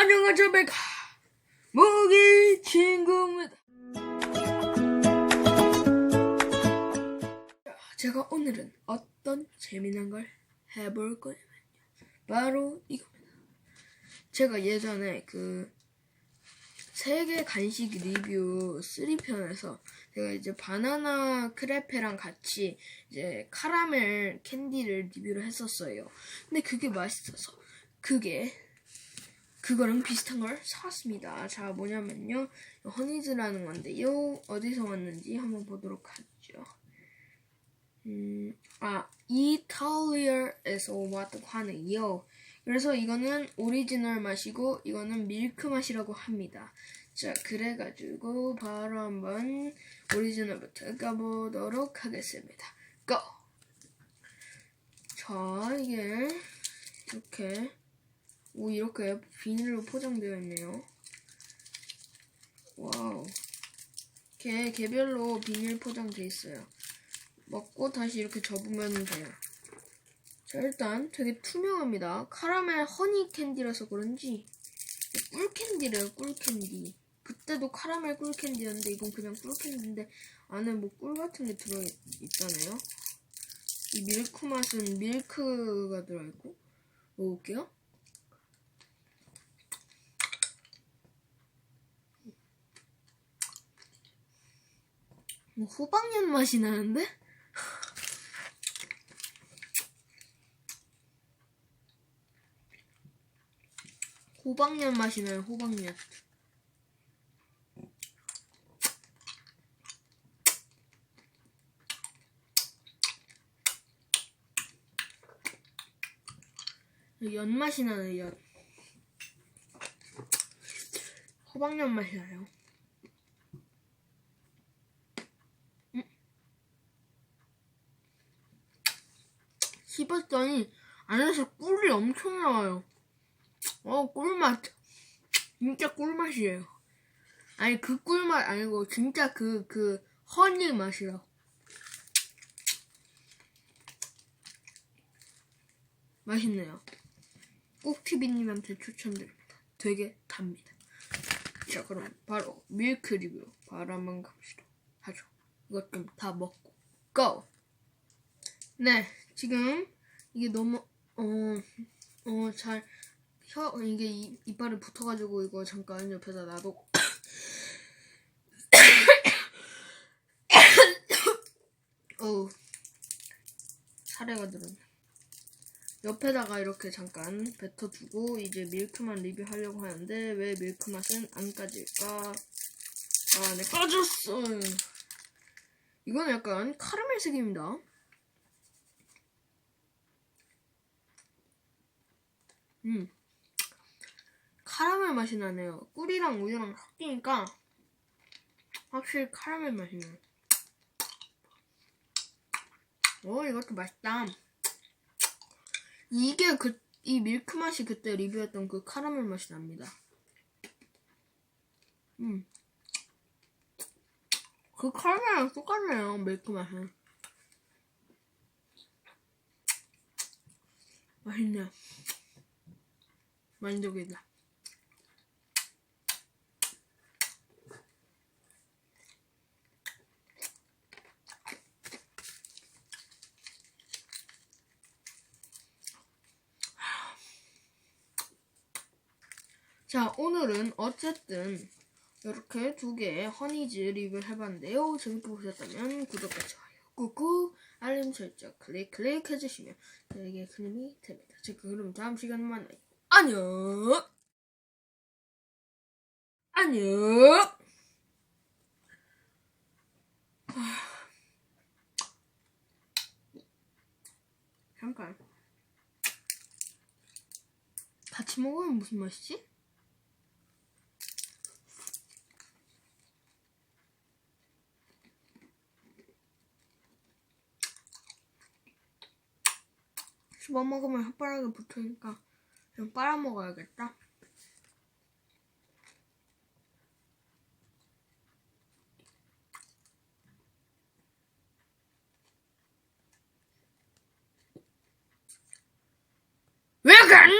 안녕하세요 메가 모기 친구입니다 자, 제가 오늘은 어떤 재미난 걸 해볼 거냐면요. 바로 이겁니다. 제가 예전에 그 세계 간식 리뷰 3편에서 제가 이제 바나나 크레페랑 같이 이제 카라멜 캔디를 리뷰를 했었어요. 근데 그게 맛있어서 그게 그거랑 비슷한 걸 사왔습니다. 자, 뭐냐면요. 허니즈라는 건데요. 어디서 왔는지 한번 보도록 하죠. 음, 아, 이탈리아에서 왔다고 하네요. 그래서 이거는 오리지널 맛이고 이거는 밀크 맛이라고 합니다. 자, 그래가지고 바로 한번 오리지널부터 까보도록 하겠습니다. 고! 자, 이게 이렇게 오 이렇게 비닐로 포장되어 있네요. 와우. 개 개별로 비닐 포장돼 있어요. 먹고 다시 이렇게 접으면 돼요. 자 일단 되게 투명합니다. 카라멜 허니 캔디라서 그런지 꿀 캔디래요 꿀 캔디. 그때도 카라멜 꿀 캔디였는데 이건 그냥 꿀 캔디인데 안에 뭐 꿀 같은 게 들어 있잖아요. 이 밀크 맛은 밀크가 들어있고 먹을게요. 뭐 호박엿 맛이 나는데? 호박엿 맛이 나요, 호박엿. 연 맛이 나요, 연. 호박엿 맛이 나요. 씹었더니 안에서 꿀이 엄청 나와요. 어, 꿀맛. 진짜 꿀맛이에요. 아니, 그 꿀맛 아니고, 진짜 그, 그, 허니 맛이요. 맛있네요. 꼭 티비님한테 추천드립니다. 되게 답니다. 자, 그럼 바로 밀크 리뷰 바로 한번 갑시다. 하죠. 이것 좀 다 먹고, 고! 네, 지금 이게 너무 어, 어, 잘 혀, 이게 이, 이빨에 붙어가지고 이거 잠깐 옆에다 놔두고 어우 사례가 들었네. 옆에다가 이렇게 잠깐 뱉어두고 이제 밀크만 리뷰하려고 하는데 왜 밀크 맛은 안 까질까? 아, 네, 까졌어 이거는 약간 카라멜색입니다 음. 카라멜 맛이 나네요. 꿀이랑 우유랑 섞이니까 확실히 카라멜 맛이 나요. 오, 이것도 맛있다. 이게 그, 이 밀크 맛이 그때 리뷰했던 그 카라멜 맛이 납니다. 음. 그 카라멜이랑 똑같네요, 밀크 맛은. 맛있네요. 만족이다. 자, 오늘은 어쨌든 이렇게 두 개의 허니즈 리뷰를 해봤는데요. 재밌게 보셨다면 구독과 좋아요 꾹꾹 알림 설정 클릭 클릭 해주시면 저에게 큰 힘이 됩니다. 자, 그럼 다음 시간에 만나요. 안녕. 안녕. 잠깐. 같이 먹으면 무슨 맛이지? 씹어 먹으면 혓바닥에 붙으니까 이거 빨아먹어야겠다. 왜 그래?